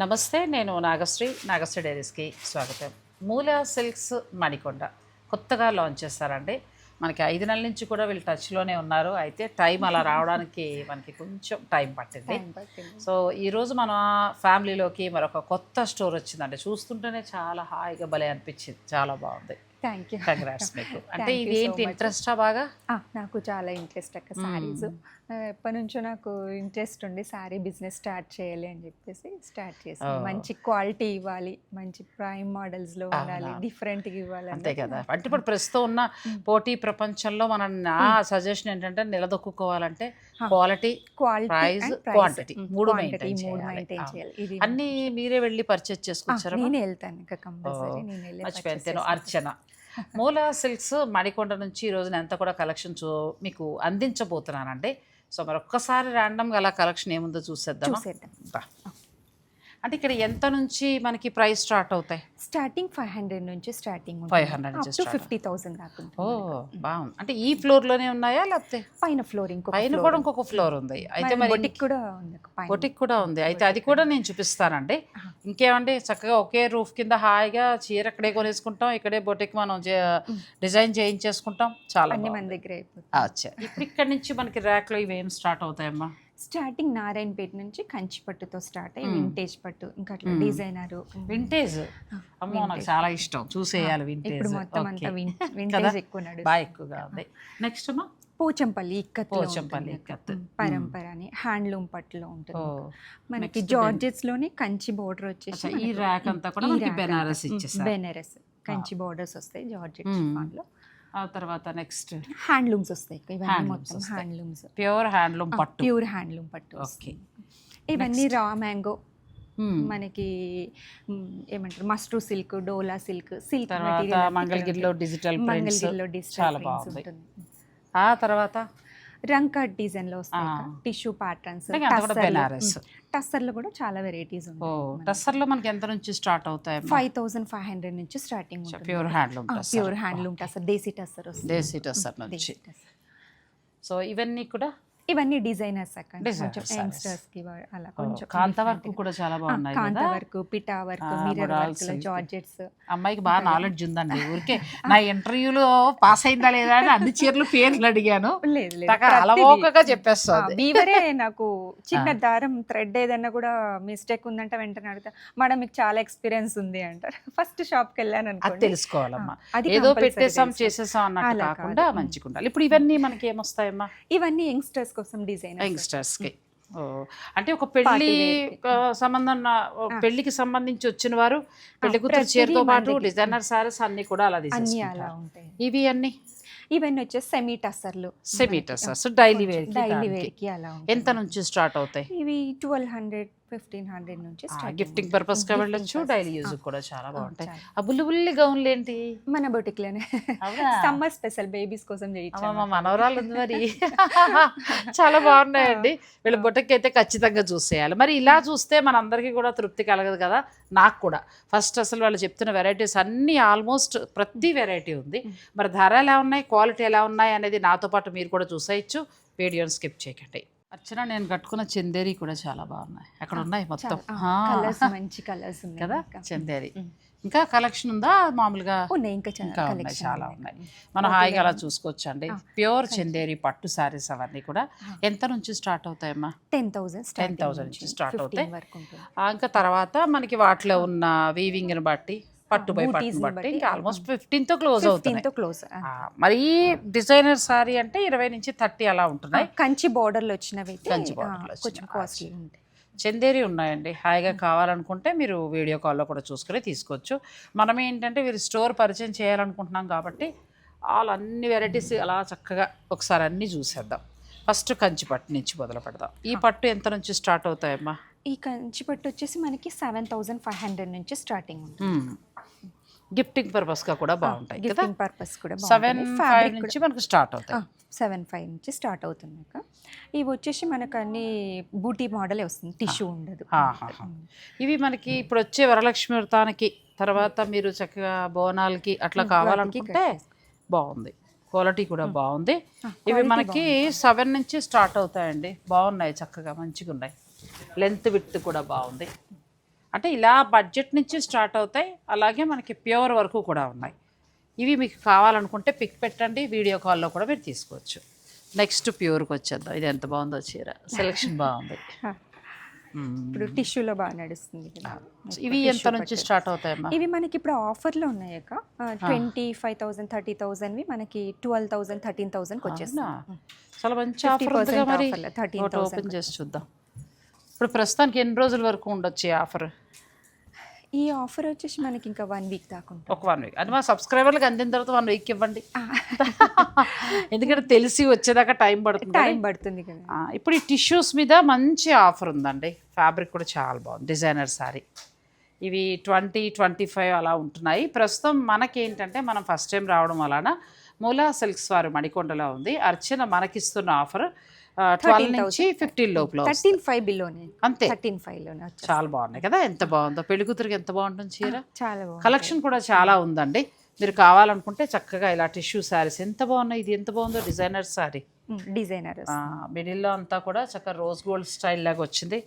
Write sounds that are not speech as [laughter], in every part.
నమస్తే నేను నాగశ్రీ నాగశ్రీ డైరీస్కి స్వాగతం. మూల సిల్క్స్ మణికొండ కొత్తగా లాంచ్ చేస్తారండి. మనకి ఐదు నెలల నుంచి కూడా వీళ్ళు టచ్లోనే ఉన్నారు. అయితే టైం అలా రావడానికి మనకి కొంచెం టైం పట్టింది. సో ఈరోజు మన ఫ్యామిలీలోకి మరొక కొత్త స్టోర్ వచ్చిందండి. చూస్తుంటేనే చాలా హాయిగా భలే అనిపించింది. చాలా బాగుంది. థ్యాంక్ యూ కంగ్రాట్స్ మీకు అంటే ఇది ఏంటి. ఇంట్రెస్టా బాగా? నాకు చాలా ఇంట్రెస్ట్ అక్క శారీస్. ఎప్పటి నుంచో నాకు ఇంట్రెస్ట్ ఉండి శారీ బిజినెస్ స్టార్ట్ చేయాలి అని చెప్పేసి స్టార్ట్ చేసాను. మంచి క్వాలిటీ ఇవ్వాలి మంచి ప్రైమ్ మోడల్స్లో ఉండాలి. డిఫరెంట్ ఇవ్వాలి అంతే కదా. అంటే ఇప్పుడు ప్రస్తుతం ఉన్న పోటీ ప్రపంచంలో మనం నా సజెషన్ ఏంటంటే నిలదొక్కుకోవాలంటే క్వాలిటీ quantity. Mm, మూడు మూడు చేయాలి. ఇది అన్ని మీరే వెళ్ళి పర్చేజ్ ఆ, చేసుకొచ్చారా నేనే వెళ్తాను ఇంకా కంపల్సరీ నేను వెళ్ళి మర్చిపోయాను. అర్చన. మూల సిల్క్స్ మణికొండ నుంచి ఈ రోజున ఎంత కూడా కలెక్షన్స్ మీకు అందించబోతున్నానండి. సో మరి ఒక్కసారి ర్యాండమ్గా అలా కలెక్షన్ ఏముందో చూసేద్దాం. చూసేద్దాం అంటే ఇక్కడ ఎంత నుంచి మనకి ప్రైస్ స్టార్ట్ అవుతాయి? స్టార్టింగ్ ఫైవ్ హండ్రెడ్ నుంచి స్టార్టింగ్ 500 నుంచి start. ఫిఫ్టీ థౌసండ్ దాకా ఓ. బాగుంది. అంటే ఈ ఫ్లోర్లోనే ఉన్నాయా లేకపోతే? పైన ఫ్లోర్ ఇంకో పైన కూడా ఇంకొక ఫ్లోర్ ఉంది. అయితే మరి బొటిక్ కూడా ఉంది. బొటిక్ కూడా ఉంది. అయితే అది కూడా నేను చూపిస్తానండి. ఇంకేమండి? చక్కగా ఒకే రూఫ్ కింద హాయిగా చీర ఇక్కడే కొనేసుకుంటాం. ఇక్కడే బొటిక్ మనం డిజైన్ చేయించేసుకుంటాం. చాలా మన. దగ్గర అయిపోతుంది. ఇప్పుడు ఇక్కడ నుంచి మనకి ర్యాక్లో ఇవి ఏం స్టార్ట్ అవుతాయమ్మా? స్టార్టింగ్ నారాయణపేట నుంచి కంచి పట్టుతో స్టార్ట్ అయ్యి. వింటేజ్ పట్టు ఇంకా అట్లా. డిజైనర్. వింటేజ్? అమ్మో నాకు చాలా ఇష్టం. చూసేయాలి వింటేజ్. ఇప్పుడు మొత్తం అంతా? వింటేజ్ ఎక్కువ నడుస్తుంది. బాగా ఎక్కువగా ఉంది. నెక్స్ట్ అమ్మా? పోచంపల్లి ఇక్కత్ పోచంపల్లి ఇక్కత్. పరంపర అని హ్యాండ్లూమ్ పట్టులో ఉంటుంది. మనకి జార్జెట్స్లోనే కంచి బోర్డర్ వచ్చేసి ఈ ర్యాక్ అంతా కూడా బెనారస్. బెనారస్ కంచి బోర్డర్స్ వస్తాయి జార్జెట్. లో ఆ తర్వాత నెక్స్ట్ హ్యాండ్లూమ్స్ వస్తాయి ఇవన్నీ మొత్తం. హ్యాండ్లూమ్స్. ప్యూర్ హ్యాండ్లూమ్ పట్టు. ప్యూర్ హ్యాండ్లూమ్ పట్టు ఓకే. ఇవన్నీ రా మ్యాంగో మ్మ్. మనకి ఏమంటారు? మస్ట్రూ సిల్క్ డోలా సిల్క్ సిల్క్ తర్వాత మంగళగిరిలో డిజిటల్ మంగళగిరిలో డిజిటల్ ఉంటుంది. ఆ తర్వాత రంగ్ కట్ డిజైన్లో వస్తాయి. Tissue patterns Banaras. టస్సర్లో కూడా చాలా వెరైటీస్ ఉంటాయి టస్సర్లో మనకి ఎంత నుంచి స్టార్ట్ అవుతాయి ఫైవ్ థౌసండ్ ఫైవ్ హండ్రెడ్ నుంచి starting pure handloom pure handloom tussar దేశీ టస్సర్ వస్తుంది. దేశీ టస్సర్ నుంచి. టస్సర్. సో ఇవన్నీ కూడా ఇవన్నీ డిజైనర్స్ అక్కడ కొంచెం. యంగ్స్టర్స్కి అలా కొంచెం కాంతా వర్క్. కూడా చాలా బాగున్నాయి కాంతా వర్క్ పిటా వర్క్ మిర్రర్ వర్క్. జార్జెట్స్ అమ్మాయికి బాగా నాలెడ్జ్ ఉందండి [laughs] ఊరికే నా ఇంటర్వ్యూలో పాస్ అయిందా లేదా అని అన్ని చీరలు పేర్లు అడిగాను. అలవోకగా చెప్పేస్తుంది బీవరే నాకు [laughs] చిన్న దారం థ్రెడ్ ఏదన్నా కూడా మిస్టేక్ ఉందంటే వెంటనే అడుగుతా మేడం మీకు చాలా ఎక్స్పీరియన్స్ ఉంది అంటారు. ఫస్ట్ షాప్కి వెళ్ళాను అది తెలుసుకోవాలమ్మా. ఏదో పెట్టేసాం. చేసేసాం అన్నట్టు కాకుండా. మంచిగా ఉండాలి ఇప్పుడు ఇవన్నీ మనకి ఏమొస్తాయమ్మా ఇవన్నీ యంగ్స్టర్స్ కోసం డిజైన్ యంగ్స్టర్స్కి. ఓ, అంటే ఒక పెళ్ళి సంబంధం. పెళ్ళికి సంబంధించి వచ్చిన వారు పెళ్ళి కూతురు చీరతో పాటు. డిజైనర్ సారీస్ అన్ని కూడా అలా ఉంటాయి. ఇవి అన్ని? ఇవన్నీ వచ్చేసి సెమీ టస్సర్లు సెమీటర్స్ డైలీ వేర్ డైలీ వేర్కి అలా. ఎంత నుంచి స్టార్ట్ అవుతాయి? ఇవి ట్వెల్వ్ హండ్రెడ్ ఫిఫ్టీన్ హండ్రెడ్ నుంచి గిఫ్టింగ్. పర్పస్గా వెళ్ళొచ్చు. డైలీ యూజ్ కూడా చాలా బాగుంటాయి. ఆ బుల్లి బుల్లి గౌన్లు ఏంటి? మన బొటిక్లోనే? సమ్మర్ స్పెషల్ బేబీస్ కోసం చేయించాము మా మనవరాలు మరి. చాలా బాగున్నాయండి. వీళ్ళ బుట్టకి అయితే ఖచ్చితంగా చూసేయాలి. మరి ఇలా చూస్తే మనందరికీ కూడా తృప్తి కలగదు కదా? నాకు కూడా. ఫస్ట్ అసలు వాళ్ళు చెప్తున్న వెరైటీస్ అన్నీ ఆల్మోస్ట్ ప్రతి వెరైటీ ఉంది. మరి ధర ఎలా ఉన్నాయి? క్వాలిటీ ఎలా ఉన్నాయి? అనేది నాతో పాటు మీరు కూడా చూసేయచ్చు. వీడియోని స్కిప్ చేయకండి. అర్చన నేను కట్టుకున్న చందేరి కూడా చాలా బాగున్నాయి. అక్కడ ఉన్నాయి మొత్తం. కలర్స్ మంచి కలర్స్ ఉన్నాయి కదా. చందేరి. ఇంకా కలెక్షన్ ఉందా? మామూలుగా ఉన్నాయి ఇంకా చాలా ఇంకా ఉన్నాయి చాలా మనం హాయిగా అలా. చూసుకోవచ్చు అండి ప్యూర్ చందేరి పట్టు సారీస్ అవన్నీ కూడా. ఎంత నుంచి స్టార్ట్ అవుతాయమ్మా? 10,000 starting 10,000 నుంచి నుంచి 15 అవుతాయి. ఇంకా తర్వాత మనకి వాటిలో ఉన్న వీవింగ్ని బట్టి పట్టు బై ని బట్టి ఇంకా ఆల్మోస్ట్ ఫిఫ్టీన్తో క్లోజ్ 15 అవుతుంది క్లోజ్ మరి డిజైనర్ సారీ అంటే ఇరవై నుంచి థర్టీ అలా ఉంటున్నాయి. కంచి border లో వచ్చినవి కంచి. కాస్ట్లీ ఉంటాయి. చందేరి ఉన్నాయండి. హాయిగా కావాలనుకుంటే మీరు వీడియో కాల్లో కూడా చూసుకుని తీసుకోవచ్చు. మనం ఏంటంటే వీరు స్టోర్ పరిచయం చేయాలనుకుంటున్నాం కాబట్టి ఆల్ అన్ని వెరైటీస్ అలా చక్కగా ఒకసారి అన్నీ చూసేద్దాం. ఫస్ట్ కంచి పట్టు నుంచి మొదలు పెడదాం. ఈ పట్టు ఎంత నుంచి స్టార్ట్ అవుతాయమ్మా? ఈ కంచి పట్టు వచ్చేసి మనకి సెవెన్ థౌసండ్ ఫైవ్ హండ్రెడ్ నుంచి స్టార్టింగ్ గిఫ్టింగ్ పర్పస్గా కూడా బాగుంటాయి కదా. గిఫ్టింగ్ పర్పస్ కూడా సెవెన్ ఫైవ్ నుంచి మనకు స్టార్ట్ అవుతాయి. సెవెన్ ఫైవ్ నుంచి స్టార్ట్ అవుతుంది. ఇవి వచ్చేసి మనకు అన్ని బూటీ మోడలే వస్తుంది టిష్యూ ఉండదు. ఇవి మనకి ఇప్పుడు వచ్చే వరలక్ష్మి వ్రతానికి తర్వాత మీరు చక్కగా బోనాలకి అట్లా కావాలనుకుంటే బాగుంది. క్వాలిటీ కూడా బాగుంది. ఇవి మనకి సెవెన్ నుంచి స్టార్ట్ అవుతాయండి. బాగున్నాయి చక్కగా మంచిగా ఉన్నాయి లెంత్ విత్ కూడా బాగుంది. అంటే ఇలా బడ్జెట్ నుంచి స్టార్ట్ అవుతాయి. అలాగే మనకి ప్యూర్ వరకు కూడా ఉన్నాయి. ఇవి మీకు కావాలనుకుంటే పిక్ పెట్టండి. వీడియో కాల్లో కూడా మీరు తీసుకోవచ్చు. నెక్స్ట్ ప్యూర్కి వచ్చేద్దాం. ఇది ఎంత బాగుందో చీర. సెలెక్షన్ బాగుంది. ఇప్పుడు టిష్యూలో బాగా నడుస్తుంది. ఇవి ఎంత నుంచి స్టార్ట్ అవుతాయమ్మా? ఇవి మనకి ఇప్పుడు ఆఫర్లో ఉన్నాయి అక్క. ట్వంటీ ఫైవ్ థౌసండ్ థర్టీ థౌసండ్వి మనకి ట్వెల్వ్ థౌసండ్ థర్టీన్ థౌసండ్కి? వచ్చేస్తుంది చాలా మంచి 50% ఆఫర్ మరి. offer లో, 13,000 ఒకటి ఓపెన్ చేసి చూద్దాం. ఇప్పుడు ప్రస్తుతానికి ఎన్ని రోజుల వరకు ఉండొచ్చు ఈ ఆఫర్? ఈ ఆఫర్ వచ్చేసి మనకి ఇంకా వన్ వీక్ దాకా ఒక వన్ వీక్ అది మా సబ్స్క్రైబర్లకు అందిన తర్వాత వన్ వీక్ ఇవ్వండి. ఎందుకంటే తెలిసి వచ్చేదాకా టైం పడుతుంది టైం పడుతుంది కదా. ఇప్పుడు ఈ టిష్యూస్ మీద మంచి ఆఫర్ ఉందండి. ఫ్యాబ్రిక్ కూడా చాలా బాగుంది. డిజైనర్ శారీ ఇవి ట్వంటీ ట్వంటీ ఫైవ్ అలా ఉంటున్నాయి. ప్రస్తుతం మనకేంటంటే మనం ఫస్ట్ టైం రావడం వలన మూలా సిల్క్స్ వారు మణికొండలో ఉంది. అర్చన మనకిస్తున్న ఆఫర్. ట్వెల్వ్ నుంచి ఫిఫ్టీన్ లోపల. థర్టీన్ ఫైవ్ బిలోనే. అంతే. థర్టీన్ ఫైవ్లోనే. చాలా బాగున్నాయి కదా. ఎంత బాగుందో. పెళ్ళి కూతురికి ఎంత బాగుంటుంది చీర? చాలా కలెక్షన్ కూడా చాలా ఉందండి. మీరు కావాలనుకుంటే చక్కగా ఇలా టిష్యూ శారీస్ ఎంత బాగున్నాయి ఇది ఎంత బాగుందో డిజైనర్ శారీ. డిజైనర్ మిడిల్లో అంతా కూడా చక్కగా రోజ్ గోల్డ్ స్టైల్ లాగా వచ్చింది.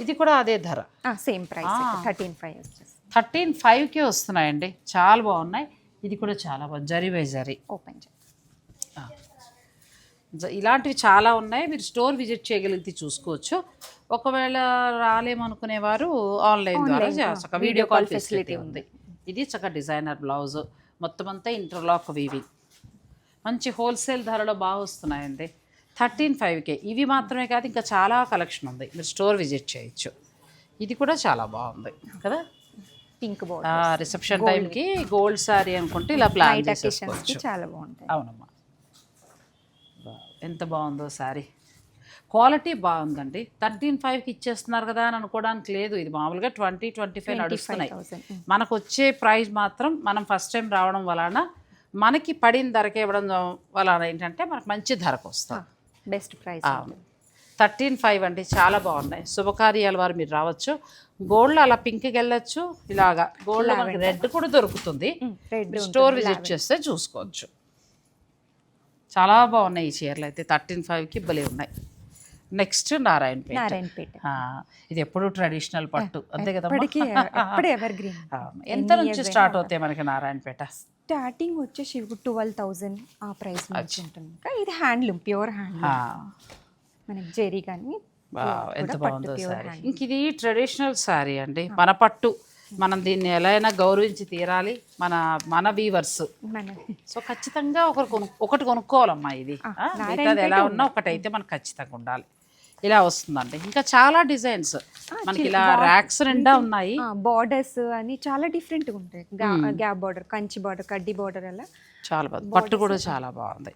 ఇది కూడా అదే ధర. Same price thirteen five thirteen ఫైవ్కే వస్తున్నాయండి. చాలా బాగున్నాయి. ఇది కూడా చాలా బాగుంది జరీ బై జరీ ఓపెన్ చేసి ఆ. జ- ఇలాంటివి చాలా ఉన్నాయి. మీరు స్టోర్ విజిట్ చేయగలిగితే చూసుకోవచ్చు. ఒకవేళ రాలేమనుకునేవారు ఆన్లైన్ ద్వారా వీడియో కాల్ ఫెసిలిటీ ఉంది. ఇది చక్కగా డిజైనర్ బ్లౌజ్. మొత్తం అంతా ఇంటర్లాక్ వీవింగ్ మంచి హోల్సేల్ ధరలో బాగా వస్తున్నాయండి. థర్టీన్ ఫైవ్కే ఇవి మాత్రమే కాదు ఇంకా చాలా కలెక్షన్ ఉంది. మీరు స్టోర్ విజిట్ చేయొచ్చు. ఇది కూడా చాలా బాగుంది. కదా? పింక్ రిసెప్షన్ టైంకి గోల్డ్ సారీ అనుకుంటే ఇలా ప్లాన్ చాలా బాగుంటాయి. అవునమ్మా. వావ్, ఎంత బాగుందో సారీ క్వాలిటీ బాగుందండి. థర్టీన్ ఫైవ్కి ఇచ్చేస్తున్నారు కదా అని అనుకోవడానికి లేదు. ఇది మామూలుగా ట్వంటీ ట్వంటీ ఫైవ్ నడుస్తున్నాయి. 25,000. మనకు వచ్చే ప్రైస్ మాత్రం మనం ఫస్ట్ టైం రావడం వలన మనకి పడిన ధరకే ఇవ్వడం వలన ఏంటంటే మనకు మంచి ధరకు వస్తాం బెస్ట్ ప్రైస్ థర్టీన్ ఫైవ్ అండి. చాలా బాగున్నాయి. శుభకార్యాల వారు మీరు రావచ్చు. గోల్డ్ అలా పింక్కి వెళ్ళొచ్చు. ఇలాగా గోల్డ్ రెడ్ కూడా దొరుకుతుంది. స్టోర్ విజిట్ చేస్తే చూసుకోవచ్చు. చాలా బాగున్నాయి ఈ చీరలు అయితే. థర్టీన్ ఫైవ్కి భలే ఉన్నాయి. నెక్స్ట్ నారాయణపేట. నారాయణపేట. ఇది ఎప్పుడు ట్రెడిషనల్ పట్టు. అంతే కదా [laughs] ఎంత నుంచి స్టార్ట్ అవుతాయి మనకి నారాయణపేట? స్టార్టింగ్ వచ్చేసి ట్వెల్వ్ థౌజండ్ ఆ ప్రైస్ నుంచి ఉంటుంది. ఇది హ్యాండ్లూమ్ ప్యూర్ హ్యాండ్లూమ్ ఆ, మనకి జెరీ కానీ ఎంత బాగుందో సారీ. ఇంక ఇది ట్రెడిషనల్ శారీ అండి. మన పట్టు. మనం దీన్ని ఎలా అయినా గౌరవించి తీరాలి. మన మన వీవర్స్ సో ఖచ్చితంగా ఒకరు కొను ఒకటి కొనుక్కోవాలమ్మా ఇది. మిగతాది ఎలా ఉన్నా ఒకటైతే మనకు ఖచ్చితంగా ఉండాలి. ఇలా వస్తుందండి. ఇంకా చాలా డిజైన్స్. మనకి ఇలా ర్యాక్స్ నిండా ఉన్నాయి. బార్డర్స్ అని చాలా డిఫరెంట్ ఉంటాయి. గ్యాప్ బార్డర్ కంచి బార్డర్ కడ్డీ బార్డర్ అలా. చాలా బాగుంది. పట్టు కూడా చాలా బాగుంది.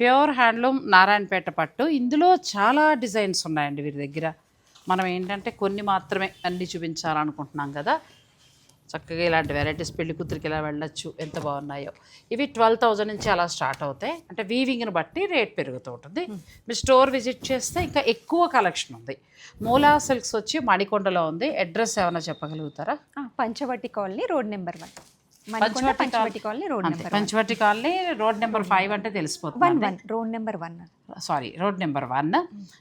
ప్యూర్ హ్యాండ్లూమ్ నారాయణపేట పట్టు. ఇందులో చాలా డిజైన్స్ ఉన్నాయండి వీరి దగ్గర. మనం ఏంటంటే కొన్ని మాత్రమే అన్ని చూపించాలనుకుంటున్నాం కదా. చక్కగా ఇలాంటి వెరైటీస్ పెళ్ళి కూతురికి ఇలా వెళ్ళొచ్చు ఎంత బాగున్నాయో. ఇవి ట్వెల్వ్ థౌజండ్ నుంచి అలా స్టార్ట్ అవుతాయి. అంటే వీవింగ్ని బట్టి రేట్ పెరుగుతూ ఉంటుంది. మీరు స్టోర్ విజిట్ చేస్తే ఇంకా ఎక్కువ కలెక్షన్ ఉంది. మూలా సిల్క్స్ వచ్చి మణికొండలో ఉంది. అడ్రస్ ఏమైనా చెప్పగలుగుతారా? Panchavati colony road number one. Panchavati colony. Road number Panchavati colony road number five అంటే తెలిసిపోతుంది one one road number one. Sorry road number one.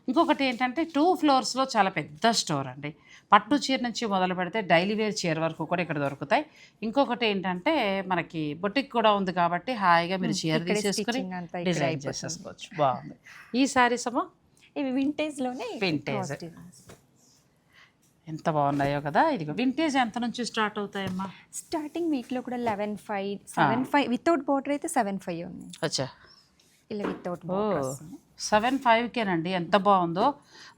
ఇంకొకటి ఏంటంటే టూ ఫ్లోర్స్లో చాలా పెద్ద స్టోర్ అండి. పట్టు చీర నుంచి మొదలు పెడితే డైలీ వేర్ చీర వరకు కూడా ఇక్కడ దొరుకుతాయి. ఇంకొకటి ఏంటంటే మనకి బొటిక్ కూడా ఉంది కాబట్టి హాయిగా మీరు చీర తీసేసుకుని డిజైన్. చేసేసుకోవచ్చు. బాగుంది. ఈ శారీస్ అమ్మా? ఇవి వింటేజ్లోనే Vintage. ఎంత బాగున్నాయో కదా. ఇది వింటేజ్ ఎంత నుంచి స్టార్ట్ అవుతాయమ్మా? స్టార్టింగ్ వీక్లో కూడా eleven five seven five without border అయితే సెవెన్ ఫైవ్ ఉన్నాయి అచ్చా. ఇలా వితౌట్ బార్డర్ సెవెన్ ఫైవ్కేనండి. ఎంత బాగుందో.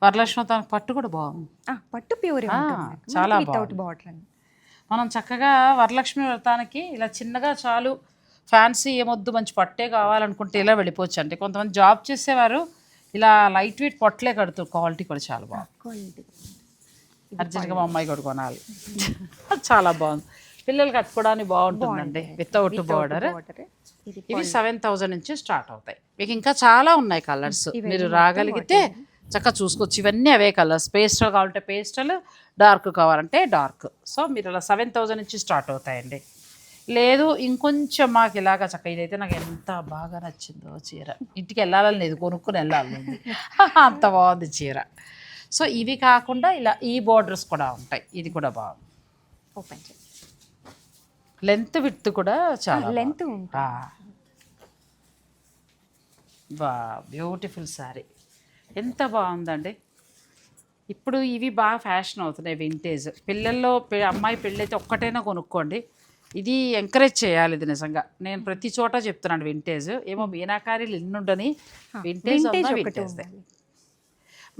వరలక్ష్మి తనకు పట్టు కూడా బాగుంది. పట్టు ప్యూర్ చాలా. బార్డర్ మనం చక్కగా వరలక్ష్మి వ్రతానికి ఇలా చిన్నగా చాలు. ఫ్యాన్సీ ఏమొద్దు మంచి పట్టే కావాలనుకుంటే ఇలా వెళ్ళిపోవచ్చు అంటే కొంతమంది జాబ్ చేసేవారు ఇలా లైట్ వెయిట్ పొట్లే కడుతూ క్వాలిటీ కూడా చాలా బాగుంది. క్వాలిటీ. అర్జెంట్గా మా అమ్మాయి కూడా కొనాలి. [laughs] చాలా బాగుంది. పిల్లలు కట్టుకోవడానికి బాగుంటుందండి. వితౌట్ బార్డర్ ఇవి సెవెన్ థౌజండ్ నుంచి స్టార్ట్ అవుతాయి. మీకు ఇంకా చాలా ఉన్నాయి కలర్స్ మీరు రాగలిగితే చక్కగా చూసుకోవచ్చు. ఇవన్నీ అవే కలర్స్ పేస్టల్ కావాలంటే పేస్టల్ డార్క్ కావాలంటే డార్క్ సో మీరు ఇలా సెవెన్ థౌజండ్ నుంచి స్టార్ట్ అవుతాయండి. లేదు ఇంకొంచెం మాకు ఇలాగా చక్క ఇదైతే నాకు ఎంత బాగా నచ్చిందో చీర. ఇంటికి వెళ్ళాలని లేదు కొనుక్కుని వెళ్ళాలి. [laughs] అంత బాగుంది చీర. సో ఇవి కాకుండా ఇలా ఈ బోర్డర్స్ కూడా ఉంటాయి. ఇది కూడా బాగుంది. ఓపెన్ చేయండి లెంత్ విత్ కూడా చాలా లెంత్ ఉంటుంది. ఆ. బా బ్యూటిఫుల్ శారీ ఎంత బాగుందండి. ఇప్పుడు ఇవి బాగా ఫ్యాషన్ అవుతున్నాయి వింటేజ్ పిల్లల్లో అమ్మాయి పెళ్ళి అయితే ఒక్కటైనా కొనుక్కోండి. ఇది ఎంకరేజ్ చేయాలి ఇది నిజంగా. నేను ప్రతి చోట చెప్తున్నాను వింటేజ్ ఏమో మీనాకారీలు ఎన్నుండని వింటేజ్ వింటేజ్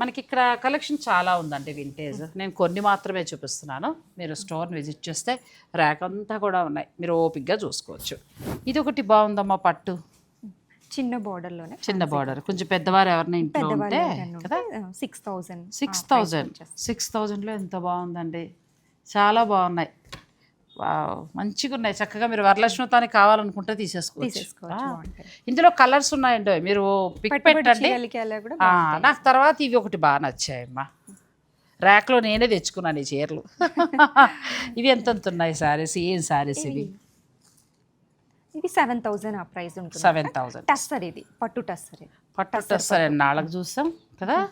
మనకి ఇక్కడ కలెక్షన్ చాలా ఉందండి వింటేజ్ నేను కొన్ని మాత్రమే చూపిస్తున్నాను. మీరు స్టోర్ని విజిట్ చేస్తే ర్యాక్ అంతా కూడా ఉన్నాయి. మీరు ఓపిక్గా చూసుకోవచ్చు. ఇది ఒకటి బాగుందమ్మా పట్టు. చిన్న border లోనే చిన్న బార్డర్ కొంచెం పెద్దవారు ఎవరిని ఇంట్లో ఉంటే కదా? Six thousand six thousand six థౌజండ్లో ఎంత బాగుందండి. చాలా బాగున్నాయి. మంచిగా ఉన్నాయి. చక్కగా మీరు వరలక్ష్మితానికి కావాలనుకుంటే తీసేసుకోవచ్చు. ఇందులో కలర్స్ ఉన్నాయండి. మీరు పిక్ పెట్టండి. నాకు తర్వాత ఇవి ఒకటి బాగా నచ్చాయమ్మా. ర్యాక్లో నేనే తెచ్చుకున్నాను ఈ చీరలు. [laughs] ఇవి ఎంత ఎంత ఉన్నాయి సారీస్? ఏం సారీస్ ఇవి? ఇది సెవెన్ థౌసండ్ ఆ ప్రైస్ ఉంటుంది. Seven thousand. టస్సర్ ఇది పట్టు టస్సర్ పట్టు టస్సర్ అండి నాళ్ళకు చూసాం కదా?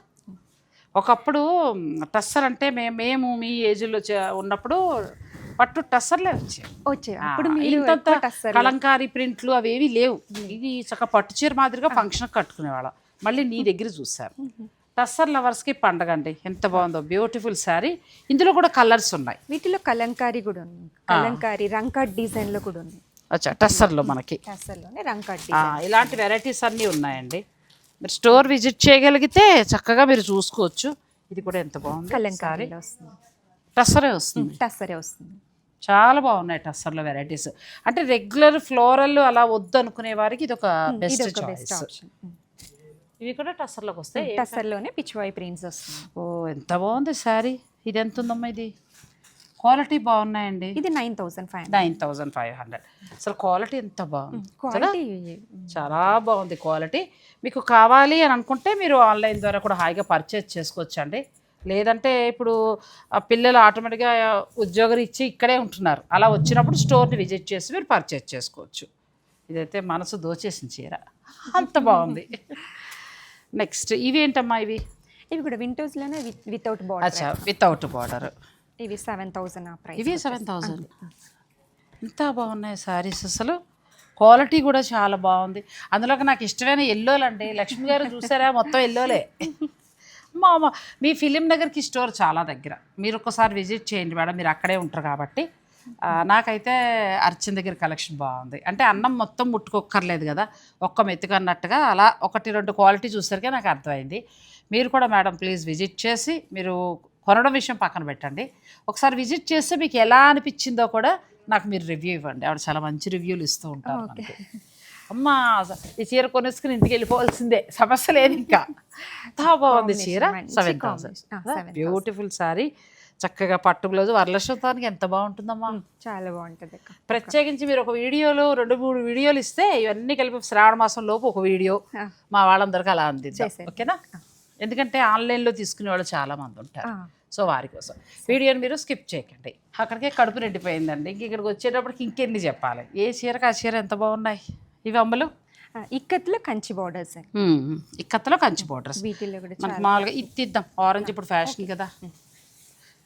ఒకప్పుడు టస్సర్ అంటే మేము మేము మీ ఏజ్లో ఉన్నప్పుడు పట్టు టస్సర్లే వచ్చాయి వచ్చే అప్పుడు టస్సర్ కలంకారీ ప్రింట్లు అవేవి లేవు. ఇది చక్క పట్టు చీర మాదిరిగా ఫంక్షన్ కట్టుకునేవాళ్ళం. మళ్ళీ నీ దగ్గర చూసాను టస్సర్ లవర్స్కి పండగ అండి. ఎంత బాగుందో. బ్యూటిఫుల్ శారీ. ఇందులో కూడా కలర్స్ ఉన్నాయి. వీటిలో కలంకారీ కూడా ఉంది. కలంకారీ రంకట్ డిజైన్లో కూడా ఉంది. అచ్చా టస్సర్లో మనకి. టస్సర్లోనే ఇలాంటి వెరైటీస్ అన్నీ ఉన్నాయండి. మీరు స్టోర్ విజిట్ చేయగలిగితే చక్కగా మీరు చూసుకోవచ్చు. ఇది కూడా ఎంత బాగుంది. సారీ. కలంకారీలో వస్తుంది. టస్సరే వస్తుంది. టస్సరే వస్తుంది. చాలా బాగున్నాయి టస్సర్లో వెరైటీస్. అంటే రెగ్యులర్ ఫ్లోరల్ అలా వద్దు అనుకునే వారికి ఇది ఒక బెస్ట్ చాయిస్ ఇవి కూడా టస్సర్లోకి వస్తాయి. టస్సర్లోనే పిచ్వాయి ప్రింట్స్ వస్తుంది ఓ ఎంత బాగుంది శారీ ఇది ఎంత ఉందమ్మా ఇది? క్వాలిటీ బాగున్నాయండి. ఇది nine thousand five nine thousand five hundred. అసలు క్వాలిటీ ఎంత బాగుంది. చాలా బాగుంది క్వాలిటీ. మీకు కావాలి అని అనుకుంటే మీరు ఆన్లైన్ ద్వారా కూడా హాయిగా పర్చేజ్ చేసుకోవచ్చు అండి లేదంటే ఇప్పుడు ఆ పిల్లలు ఆటోమేటిక్గా ఉద్యోగం ఇచ్చి ఇక్కడే ఉంటున్నారు. అలా వచ్చినప్పుడు స్టోర్ని విజిట్ చేసి మీరు పర్చేజ్ చేసుకోవచ్చు. ఇదైతే మనసు దోచేసిన చీర. అంత బాగుంది. [laughs] నెక్స్ట్ ఇవి ఏంటమ్మా ఇవి? ఇవి కూడా వింటోస్లోనే వితౌట్ బార్డర్ అచ్చా వితౌట్ బార్డర్ ఇవి సెవెన్ ప్రైస్ ఇవి సెవెన్ థౌజండ్ ఎంత బాగున్నాయి శారీస్ అసలు. క్వాలిటీ కూడా చాలా బాగుంది. అందులోకి నాకు ఇష్టమైన ఎల్లోలు అండి లక్ష్మి గారు చూసారా? మొత్తం ఎల్లోలే మా మా- ఫిలిం నగర్కి స్టోర్ చాలా దగ్గర. మీరు ఒకసారి విజిట్ చేయండి మేడం మీరు అక్కడే ఉంటారు కాబట్టి. నాకైతే అర్చన్ దగ్గర కలెక్షన్ బాగుంది. అంటే అన్నం మొత్తం ముట్టుకోక్కర్లేదు కదా. ఒక్క మెతుకు అన్నట్టుగా అలా ఒకటి రెండు క్వాలిటీ చూసరికే నాకు అర్థమైంది. మీరు కూడా మేడం ప్లీజ్ విజిట్ చేసి మీరు కొనడం విషయం పక్కన పెట్టండి. ఒకసారి విజిట్ చేస్తే మీకు ఎలా అనిపించిందో కూడా నాకు మీరు రివ్యూ ఇవ్వండి. ఆవిడ చాలా మంచి రివ్యూలు ఇస్తూ ఉంటారు అమ్మా ఈ చీర కొనేసుకుని ఇంటికి వెళ్ళిపోవాల్సిందే. సమస్య లేదు ఇంకా. బాగుంది చీర. Seven thousand 7,000. బ్యూటిఫుల్ సారీ చక్కగా పట్టు బ్లౌజ్. వరలక్ష్మతానికి ఎంత బాగుంటుందమ్మా. చాలా బాగుంటుంది ప్రత్యేకించి మీరు ఒక వీడియోలో రెండు మూడు వీడియోలు ఇస్తే ఇవన్నీ కలిపి శ్రావణ మాసం లోపు ఒక వీడియో. మా వాళ్ళందరికీ అలా చేసేయండి. ఓకేనా? ఎందుకంటే ఆన్లైన్లో తీసుకునే వాళ్ళు చాలా మంది ఉంటారు. సో వారి కోసం. వీడియోని మీరు స్కిప్ చేయకండి. అక్కడికే కడుపు నిండిపోయిందండి. ఇంక ఇక్కడికి వచ్చేటప్పటికి ఇంకెన్ని చెప్పాలి? ఏ చీరకు ఆ చీర ఎంత బాగున్నాయి? ఇవి అమ్మలు? ఆ, ఇక్కత్లో కంచి బార్డర్స్ ఈ కత్తలో కంచి బోర్డర్స్ వీటిల్లో కూడా మామూలుగా ఇది తీద్దాం. ఆరెంజ్ ఇప్పుడు ఫ్యాషన్ కదా.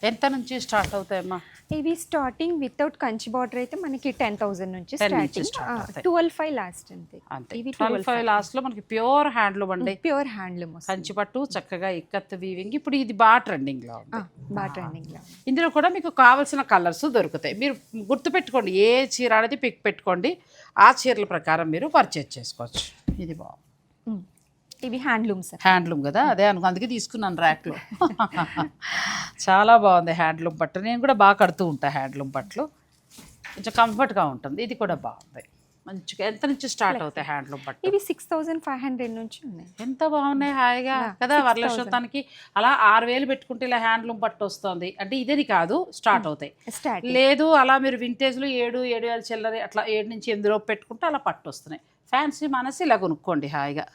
ఎంత నుంచి స్టార్ట్ అవుతాయమ్మా? ఇవి స్టార్టింగ్ వితౌట్ కంచి బార్డర్ అయితే మనకి టెన్ థౌసండ్ నుంచి 10 నుంచి స్టార్టింగ్ start అవుతాయి. ట్వెల్వ్ ఫైవ్ లాస్ట్ అంతే. ఇవి ట్వెల్వ్ ఫైవ్ లాస్ట్లో మనకి ప్యూర్ హ్యాండ్లూమ్ అండి. ప్యూర్ హ్యాండ్లూమ్ కంచి పట్టు చక్కగా ఇక్కత్ వీవింగ్ ఇప్పుడు ఇది బాగా ట్రెండింగ్లో ఉంది. బాగా ట్రెండింగ్లో ఇందులో కూడా మీకు కావాల్సిన కలర్స్ దొరుకుతాయి. మీరు గుర్తుపెట్టుకోండి ఏ చీర అనేది పిక్ పెట్టుకోండి ఆ చీరల ప్రకారం మీరు పర్చేజ్ చేసుకోవచ్చు. ఇది బాగుంది. ఇవి హ్యాండ్లూమ్స్ హ్యాండ్లూమ్ కదా? అదే అనుకో అందుకే తీసుకున్నాను ర్యాక్లో [laughs] చాలా బాగుంది హ్యాండ్లూమ్ పట్టు నేను కూడా బాగా కడుతూ ఉంటాను హ్యాండ్లూమ్ పట్లు కొంచెం కంఫర్ట్గా ఉంటుంది. ఇది కూడా బాగుంది. మంచిగా ఎంత నుంచి స్టార్ట్ అవుతాయి హ్యాండ్లూమ్ పట్టు ఇవి సిక్స్ థౌసండ్ ఫైవ్ హండ్రెడ్ నుంచి ఉన్నాయి. ఎంత బాగున్నాయి హాయిగా? కదా వరలక్ష్మతానికి అలా ఆరు వేలు పెట్టుకుంటే ఇలా హ్యాండ్లూమ్ పట్టు వస్తుంది. అంటే ఇదని కాదు స్టార్ట్ అవుతాయి. స్టార్ట్ లేదు అలా మీరు వింటేజ్లో ఏడు ఏడు వేల చిల్లర అట్లా ఏడు నుంచి ఎనిమిది లోపు పెట్టుకుంటే అలా పట్టు వస్తున్నాయి. ఫ్యాన్సీ మనసి ఇలా కొనుక్కోండి హాయిగా.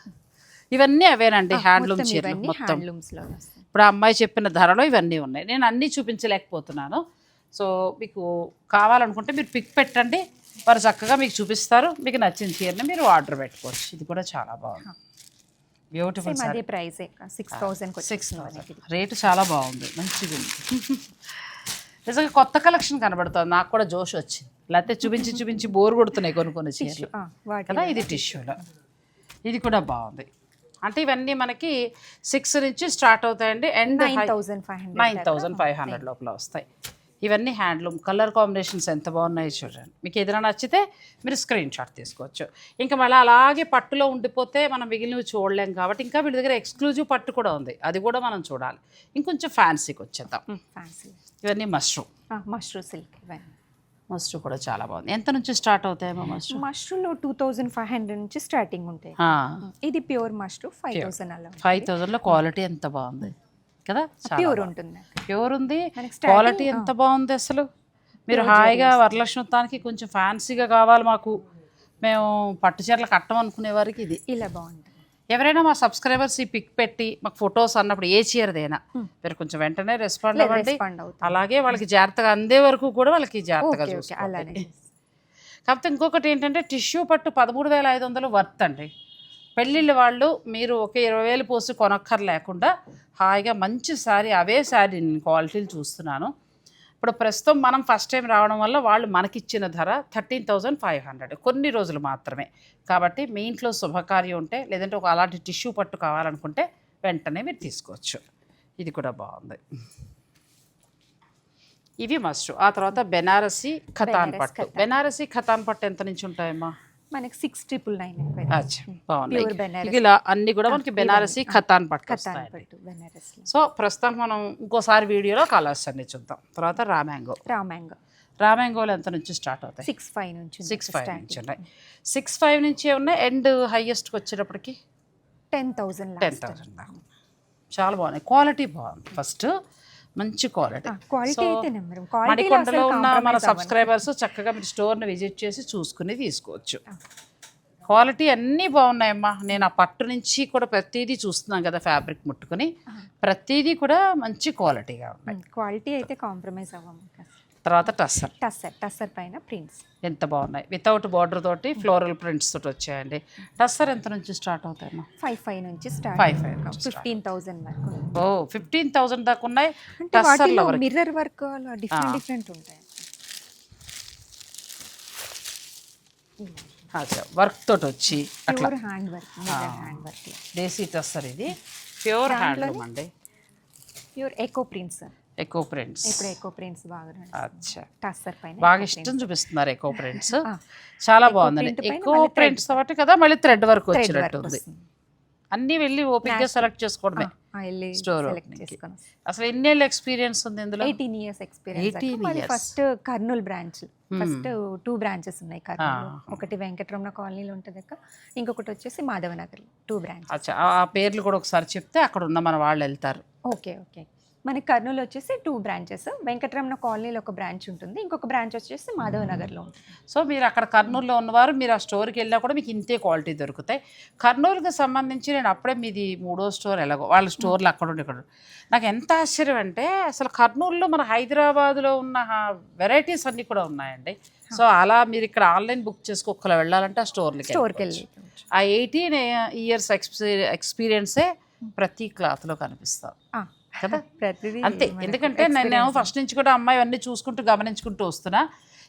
ఇవన్నీ అవేనండి హ్యాండ్లూమ్ చీరలు మొత్తం. ఇప్పుడు అమ్మాయి చెప్పిన ధరలో ఇవన్నీ ఉన్నాయి. నేను అన్నీ చూపించలేకపోతున్నాను. సో మీకు కావాలనుకుంటే మీరు పిక్ పెట్టండి. వారు చక్కగా మీకు చూపిస్తారు. మీకు నచ్చిన చీరని మీరు ఆర్డర్ పెట్టుకోవచ్చు. ఇది కూడా చాలా బాగుంది. బ్యూటిఫుల్ సేమ్ అదే price. Six thousand six rate చాలా బాగుంది. మంచిగా ఉంది [laughs] నిజంగా కొత్త కలెక్షన్ కనబడుతుంది. నాకు కూడా జోష్ వచ్చింది. లేకపోతే చూపించి చూపించి బోర్ కొడుతున్నాయి కొన్ని కొన్ని చీరలు. కదా ఇది టిష్యూలో ఇది కూడా బాగుంది. అంటే ఇవన్నీ మనకి సిక్స్ నుంచి స్టార్ట్ అవుతాయండి. And nine thousand five hundred nine thousand five hundred లోపల వస్తాయి. ఇవన్నీ హ్యాండ్లూమ్ కలర్ కాంబినేషన్స్ ఎంత బాగున్నాయో చూడండి. మీకు ఏదైనా నచ్చితే మీరు స్క్రీన్ షాట్ తీసుకోవచ్చు. ఇంకా మళ్ళీ అలాగే పట్టులో ఉండిపోతే మనం మిగిలినవి చూడలేం కాబట్టి ఇంకా వీళ్ళ దగ్గర ఎక్స్క్లూజివ్ పట్టు కూడా ఉంది. అది కూడా మనం చూడాలి. ఇంకొంచెం ఫ్యాన్సీకి వచ్చేద్దాం. ఫ్యాన్సీ ఇవన్నీ మష్రూమ్ మష్రూమ్ సిల్క్ ఇవన్నీ. మష్రూమ్ కూడా చాలా బాగుంది. ఎంత నుంచి స్టార్ట్ అవుతాయేమో మష్రూమ్ మష్రూమ్లో టూ థౌజండ్ ఫైవ్ హండ్రెడ్ నుంచి స్టార్టింగ్ ఉంటాయి. ఇది ప్యూర్ మష్రూమ్ ఫైవ్ థౌసండ్ అలా ఫైవ్ థౌజండ్లో క్వాలిటీ ఎంత బాగుంది కదా? ప్యూర్ ఉంటుంది. ప్యూర్ ఉంది. క్వాలిటీ ఎంత బాగుంది అసలు? మీరు హాయిగా వరలక్ష్మతానికి కొంచెం ఫ్యాన్సీగా కావాలి మాకు. మేము పట్టు చీరలు కట్టం అనుకునే వారికి ఇది. ఇలా బాగుంటుంది. ఎవరైనా మా సబ్స్క్రైబర్స్ ఈ పిక్ పెట్టి మాకు ఫొటోస్ అన్నప్పుడు ఏ చీరదైనా మీరు కొంచెం వెంటనే రెస్పాండ్ అవ్వండి. అలాగే వాళ్ళకి జాగ్రత్తగా అందే వరకు కూడా వాళ్ళకి జాగ్రత్తగా చూసుకోవాలి. కాకపోతే ఇంకొకటి ఏంటంటే టిష్యూ పట్టు పదమూడు వేల ఐదు వందలు వర్త్ అండి. పెళ్ళిళ్ళ వాళ్ళు మీరు ఒక ఇరవై వేలు పోసి కొనక్కర్ లేకుండా హాయిగా మంచి శారీ అవే శారీ నేను క్వాలిటీలు చూస్తున్నాను. ఇప్పుడు ప్రస్తుతం మనం ఫస్ట్ టైం రావడం వల్ల వాళ్ళు మనకిచ్చిన ధర థర్టీన్ థౌజండ్ ఫైవ్ హండ్రెడ్. కొన్ని రోజులు మాత్రమే. కాబట్టి మీ ఇంట్లో శుభకార్యం ఉంటే లేదంటే ఒక అలాంటి టిష్యూ పట్టు కావాలనుకుంటే వెంటనే మీరు తీసుకోవచ్చు. ఇది కూడా బాగుంది. ఇవి మస్ట్ ఆ తర్వాత బెనారసి ఖతాన్ పట్టు. బెనారసి ఖతాన్ పట్టు ఎంత నుంచి ఉంటాయమ్మా? మనకి సిక్స్ ట్రిపుల్ నైన్ బాగున్నాయి. ఇలా అన్ని కూడా మనకి బెనారసి ఖతాన్ పట్టు సో ప్రస్తుతం మనం ఇంకోసారి వీడియోలో కలర్స్ అన్ని చూద్దాం. తర్వాత రామ్యాంగో రామ్యాంగో రామ్యాంగోలు ఎంత నుంచి స్టార్ట్ అవుతాయి? సిక్స్ ఫైవ్ నుంచి సిక్స్ ఫైవ్ నుంచి ఉన్నాయి. సిక్స్ ఫైవ్ నుంచి ఉన్నాయి ఎండ్ హైయెస్ట్కి వచ్చేటప్పటికి? టెన్ థౌసండ్ టెన్ థౌసండ్ చాలా బాగున్నాయి. క్వాలిటీ బాగుంది. ఫస్ట్ మంచి క్వాలిటీ. ఉన్న మన సబ్స్క్రైబర్స్ చక్కగా మీరు స్టోర్ని విజిట్ చేసి చూసుకుని తీసుకోవచ్చు. క్వాలిటీ అన్నీ బాగున్నాయమ్మా. నేను ఆ పట్టు నుంచి కూడా ప్రతిదీ చూస్తున్నాను కదా ఫ్యాబ్రిక్ ముట్టుకుని. ప్రతిదీ కూడా మంచి క్వాలిటీగా ఉన్నాయి. క్వాలిటీ అయితే కాంప్రమైజ్ అవ్వము. తర్వాత టస్సర్. టస్సర్ టస్సర్ పైన ప్రింట్స్. ఎంత బాగున్నాయి. వితౌట్ బార్డర్ తోటి ఫ్లోరల్ ప్రింట్స్ తోటి వచ్చాయండి. టస్సర్ ఎంత నుంచి స్టార్ట్ అవుతాయమ్మా? ఫైవ్ ఫైవ్ నుంచి start five five fifteen thousand వరకు ఓ ఫిఫ్టీన్ థౌసండ్ దాకా ఉన్నాయి. టస్సర్లో మిర్రర్ వర్క్ అలా డిఫరెంట్ డిఫరెంట్ ఉంటాయి. వర్క్ తోటి వచ్చి pure hand work hand work. Desi tussar ఇది. ప్యూర్ హ్యాండ్లూమ్ అండి. Pure eco prints. ఎక్కువ ప్రింట్స్ ఇప్పుడు ఎకో ప్రింట్స్ బాగా అచ్చా. టస్సర్ పైన బాగా ఇష్టం చూపిస్తున్నారు ఎకో ప్రింట్స్ [laughs] చాలా బాగుందండి. Thread. ప్రింట్స్ కాబట్టి కదా మళ్ళీ థ్రెడ్ వర్క్ వచ్చినట్టు ఉంది అన్ని వెళ్ళి ఓపిక్గా సెలెక్ట్ చేసుకోవడమే. చేసుకొని అసలు ఎన్నేళ్ళు ఎక్స్పీరియన్స్ ఉంది ఇందులో? Eighteen years experience 18 years. First Kurnool branch first two branches ఉన్నాయి కర్నూలు. ఒకటి వెంకటరమణ కాలనీలో ఉంటుంది అక్క. ఇంకొకటి వచ్చేసి మాధవనగర్ టూ బ్రాంచ్ ఆ పేర్లు కూడా ఒకసారి చెప్తే అక్కడ ఉన్న మన వాళ్ళు వెళ్తారు. ఓకే ఓకే మనకి కర్నూలు వచ్చేసి టూ బ్రాంచెస్ వెంకటరమణ కాలనీలో ఒక బ్రాంచ్ ఉంటుంది. ఇంకొక బ్రాంచ్ వచ్చేసి మాధవనగర్లో ఉంటుంది. సో మీరు అక్కడ కర్నూలులో ఉన్నవారు మీరు ఆ స్టోర్కి వెళ్ళినా కూడా మీకు ఇంతే క్వాలిటీ దొరుకుతాయి. కర్నూలుకి సంబంధించి నేను అప్పుడే మీది మూడో స్టోర్ ఎలాగో వాళ్ళ స్టోర్లు అక్కడ ఉండి ఇక్కడ. నాకు ఎంత ఆశ్చర్యం అంటే అసలు కర్నూలులో మన హైదరాబాద్లో ఉన్న వెరైటీస్ అన్నీ కూడా ఉన్నాయండి. సో అలా మీరు ఇక్కడ ఆన్లైన్ బుక్ చేసుకోకలా వెళ్ళాలంటే ఆ స్టోర్లకి స్టోర్కి. వెళ్ళి ఆ ఎయిటీన్ ఇయర్స్ ఎక్స్పీరియన్సే ప్రతి క్లాత్లో కనిపిస్తాం. కదా? అంతే. ఎందుకంటే నేను. ఫస్ట్ నుంచి కూడా అమ్మాయి అన్నీ చూసుకుంటూ గమనించుకుంటూ వస్తున్నా.